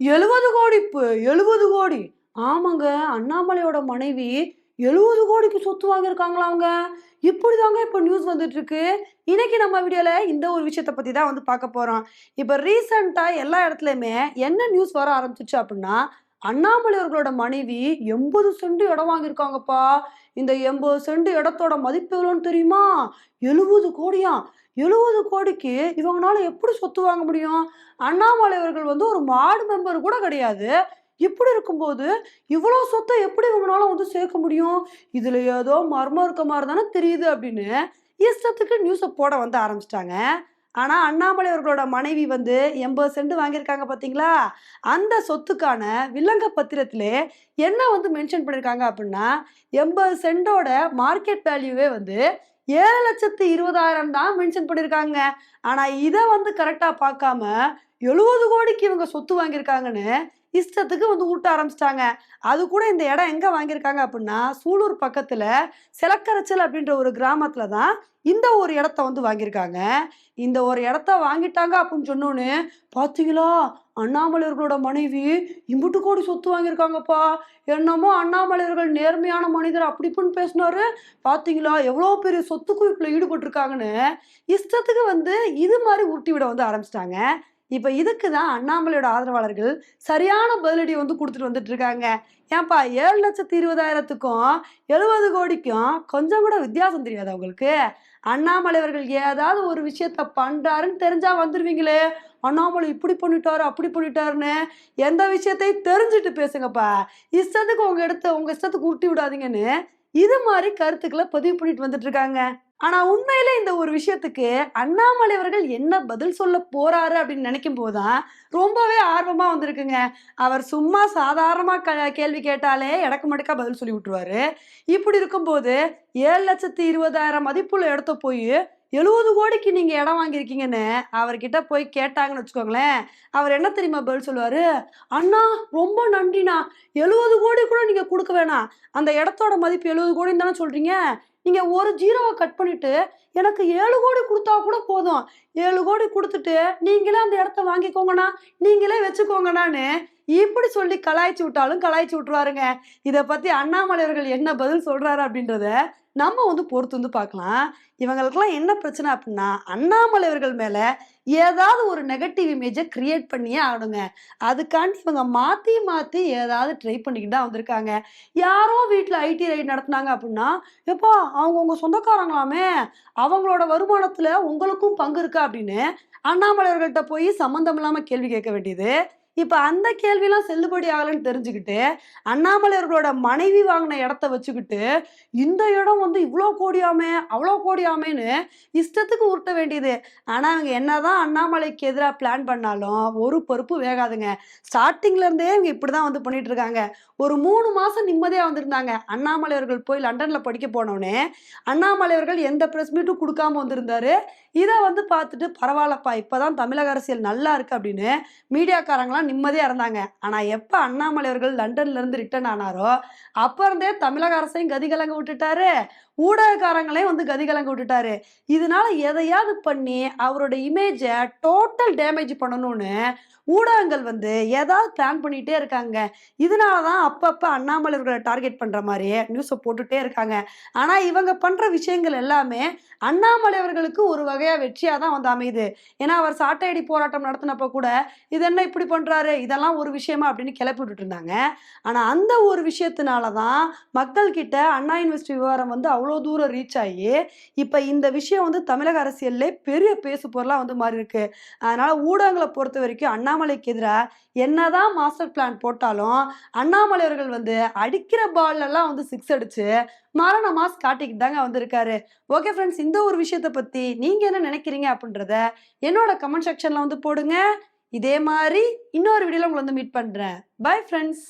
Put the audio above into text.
எழுபது கோடி எழுபது கோடி. ஆமாங்க அண்ணாமலையோட மனைவி எழுபது கோடிக்கு சொத்து வாங்கியிருக்காங்களா அவங்க? இப்படிதாங்க இப்போ நியூஸ் வந்துட்டு இருக்கு இன்னைக்கு நம்ம வீடியோல இந்த ஒரு விஷயத்த பத்தி தான் வந்து பார்க்க போறோம். இப்போ ரீசெண்டாக எல்லா இடத்துலையுமே என்ன நியூஸ் வர ஆரம்பிச்சிச்சு அப்படின்னா அண்ணாமலை அவர்களோட மனைவி எண்பது சென்ட் இடம் வாங்கியிருக்காங்கப்பா. இந்த எண்பது சென்ட் இடத்தோட மதிப்பு எவ்வளோன்னு தெரியுமா? எழுபது கோடியா? எழுபது கோடிக்கு இவங்களால எப்படி சொத்து வாங்க முடியும்? அண்ணாமலை அவர்கள் வந்து ஒரு வார்டு மெம்பர் கூட கிடையாது. இப்படி இருக்கும்போது இவ்வளோ சொத்தை எப்படி இவங்களால வந்து சேர்க்க முடியும்? இதுல ஏதோ மர்மம் இருக்க மாதிரி தானே தெரியுது அப்படின்னு இஷ்டத்துக்கு நியூஸை போட வந்து ஆரம்பிச்சிட்டாங்க. ஆனா அண்ணாமலை அவர்களோட மனைவி வந்து எண்பது சென்ட் வாங்கியிருக்காங்க பாத்தீங்களா? அந்த சொத்துக்கான வில்லங்க பத்திரத்திலே என்ன வந்து மென்ஷன் பண்ணியிருக்காங்க அப்படின்னா எண்பது சென்டோட மார்க்கெட் வேல்யூவே வந்து ஏழு லட்சத்து இருபதாயிரம் தான் மென்ஷன் பண்ணியிருக்காங்க ஆனா இதை வந்து கரெக்டா பார்க்காம எழுபது கோடிக்கு இவங்க சொத்து வாங்கியிருக்காங்கன்னு இஷ்டத்துக்கு வந்து ஊட்ட ஆரம்பிச்சிட்டாங்க. அது கூட இந்த இடம் எங்கே வாங்கியிருக்காங்க அப்படின்னா சூலூர் பக்கத்தில் சிலக்கரைச்சல் அப்படின்ற ஒரு கிராமத்தில் தான் இந்த ஒரு இடத்த வந்து வாங்கியிருக்காங்க. இந்த ஒரு இடத்த வாங்கிட்டாங்க அப்படின்னு சொன்னோன்னு பார்த்தீங்களா அண்ணாமலையர்களோட மனைவி இம்புட்டு கோடி சொத்து வாங்கியிருக்காங்கப்பா. என்னமோ அண்ணாமலையர்கள் நேர்மையான மனிதர் அப்படி இப்படின்னு பேசினாரு. பார்த்தீங்களா எவ்வளோ பெரிய சொத்து குவிப்பில் ஈடுபட்டிருக்காங்கன்னு இஷ்டத்துக்கு வந்து இது மாதிரி உருட்டி விட வந்து ஆரம்பிச்சிட்டாங்க. இப்போ இதுக்கு தான் அண்ணாமலையோட ஆதரவாளர்கள் சரியான பதிலடி வந்து கொடுத்துட்டு வந்துட்டு இருக்காங்க. ஏன்பா ஏழு லட்சத்தி இருபதாயிரத்துக்கும் எழுபது கோடிக்கும் கொஞ்சம் கூட வித்தியாசம் தெரியாது உங்களுக்கு? அண்ணாமலை அவர்கள் ஏதாவது ஒரு விஷயத்த பண்றாருன்னு தெரிஞ்சா வந்துருவீங்களே. அண்ணாமலை இப்படி பண்ணிட்டாரு அப்படி பண்ணிட்டாருன்னு எந்த விஷயத்தையும் தெரிஞ்சுட்டு பேசுங்கப்பா. இஷ்டத்துக்கு உங்க இடத்த உங்க இஷ்டத்துக்கு உருட்டி விடாதீங்கன்னு இது மாதிரி கருத்துக்களை பதிவு பண்ணிட்டு வந்துட்டு இருக்காங்க. ஆனா உண்மையில இந்த ஒரு விஷயத்துக்கு அண்ணாமலை அவர்கள் என்ன பதில் சொல்ல போறாரு அப்படின்னு நினைக்கும் போதுதான் ரொம்பவே ஆர்வமா வந்திருக்குங்க. அவர் சும்மா சாதாரணமா க கேள்வி கேட்டாலே இடக்கு மடுக்கா பதில் சொல்லி விட்டுருவாரு. இப்படி இருக்கும்போது ஏழு லட்சத்தி இருபதாயிரம் மதிப்புள்ள இடத்த போய் எழுபது கோடிக்கு நீங்க இடம் வாங்கியிருக்கீங்கன்னு அவர்கிட்ட போய் கேட்டாங்கன்னு வச்சுக்கோங்களேன். அவர் என்ன தெரியுமா பதில் சொல்லுவாரு? அண்ணா ரொம்ப நன்றிண்ணா. எழுபது கோடி கூட நீங்க கொடுக்க வேணாம். அந்த இடத்தோட மதிப்பு எழுபது கோடின்னு தானே சொல்றீங்க. நீங்க ஒரு ஜீரோவை கட் பண்ணிட்டு எனக்கு ஏழு கோடி கொடுத்தா கூட போதும். ஏழு கோடி கொடுத்துட்டு நீங்களே அந்த இடத்த வாங்கிக்கோங்கண்ணா நீங்களே வச்சுக்கோங்கண்ணான்னு இப்படி சொல்லி கலாய்ச்சி விட்டாலும் கலாய்ச்சி விட்டுருவாருங்க. இதை பத்தி அண்ணாமலை அவர்கள் என்ன பதில் சொல்றாரு அப்படின்றத நம்ம வந்து பொறுத்து வந்து பார்க்கலாம். இவங்களுக்கெல்லாம் என்ன பிரச்சனை அப்படின்னா அண்ணாமலை அவர்கள் மேலே ஏதாவது ஒரு நெகட்டிவ் இமேஜை கிரியேட் பண்ணியே ஆகணுங்க. அதுக்காண்டி இவங்க மாற்றி மாற்றி ஏதாவது ட்ரை பண்ணிக்கிட்டு தான் வந்திருக்காங்க. யாரோ வீட்டில் ஐடி ரைட் நடத்துனாங்க அப்படின்னா எப்போ அவங்க உங்கள் சொந்தக்காரங்களாமே அவங்களோட வருமானத்தில் உங்களுக்கும் பங்கு இருக்கா அப்படின்னு அண்ணாமலையர்கள்ட்ட போய் சம்மந்தம் இல்லாமல் கேள்வி கேட்க வேண்டியது. இப்போ அந்த கேள்விலாம் செல்லுபடி ஆகலைன்னு தெரிஞ்சுக்கிட்டு அண்ணாமலை அவர்களோட மனைவி வாங்கின இடத்த வச்சுக்கிட்டு இந்த இடம் வந்து இவ்வளோ கோடியாமே அவ்வளோ கோடியாமேன்னு இஷ்டத்துக்கு உருட்ட வேண்டியது. ஆனால் அவங்க என்னதான் அண்ணாமலைக்கு எதிராக பிளான் பண்ணாலும் ஒரு பொறுப்பு வேகாதுங்க. ஸ்டார்டிங்லேருந்தே இவங்க இப்படி தான் வந்து பண்ணிட்டு இருக்காங்க. ஒரு மூணு மாதம் நிம்மதியாக வந்திருந்தாங்க. அண்ணாமலை அவர்கள் போய் லண்டனில் படிக்க போனோடனே அண்ணாமலை அவர்கள் எந்த ப்ரெஸ் மீட்டும் கொடுக்காம வந்திருந்தாரு. இதை வந்து பார்த்துட்டு பரவாயில்லப்பா இப்பதான் தமிழக அரசியல் நல்லா இருக்கு அப்படின்னு மீடியாக்காரங்களாம் நிம்மதியாக இருந்தாங்க. ஆனா எப்ப அண்ணாமலை அவர்கள் லண்டன்ல இருந்து ரிட்டர்ன் ஆனாரோ அப்ப இருந்தே தமிழக அரசையும் கதிகலங்க விட்டுட்டாரு. ஊடகக்காரங்களையும் வந்து கதிகலங்க விட்டுட்டாரு. இதனால எதையாவது பண்ணி அவரோட இமேஜை டோட்டல் டேமேஜ் பண்ணணும்னு ஊடகங்கள் வந்து ஏதாவது பிளான் பண்ணிட்டே இருக்காங்க. இதனால தான் அப்பப்போ அண்ணாமலையர்களை டார்கெட் பண்ணுற மாதிரி நியூஸை போட்டுட்டே இருக்காங்க. ஆனால் இவங்க பண்ணுற விஷயங்கள் எல்லாமே அண்ணாமலையவர்களுக்கு ஒரு வகையாக வெற்றியாக தான் வந்து அமையுது. ஏன்னா அவர் சாட்டையடி போராட்டம் நடத்தினப்ப கூட இது என்ன இப்படி பண்ணுறாரு இதெல்லாம் ஒரு விஷயமா அப்படின்னு கிளப்பி விட்டுட்டு இருந்தாங்க. ஆனால் அந்த ஒரு விஷயத்தினால தான் மக்கள்கிட்ட அண்ணா யூனிவர்சிட்டி விவகாரம் வந்து அவ்வளோ அவ்வளோ தூரம் ரீச் ஆகி இப்போ இந்த விஷயம் வந்து தமிழக அரசியல்லே பெரிய பேசு பொருளாக வந்து மாறி இருக்கு அதனால ஊடகங்களை பொறுத்த வரைக்கும் அண்ணாமலைக்கு எதிராக என்னதான் மாஸ்டர் பிளான் போட்டாலும் அண்ணாமலை அவர்கள் வந்து அடிக்கிற பால்லலாம் வந்து சிக்ஸ் அடிச்சு மரண மாஸ் காட்டிக்கிட்டு தாங்க வந்திருக்காரு. ஓகே ஃப்ரெண்ட்ஸ் இந்த ஒரு விஷயத்தை பத்தி நீங்க என்ன நினைக்கிறீங்க அப்படின்றத என்னோட கமெண்ட் செக்ஷன்ல வந்து போடுங்க. இதே மாதிரி இன்னொரு வீடியோல உங்களை வந்து மீட் பண்றேன். Bye friends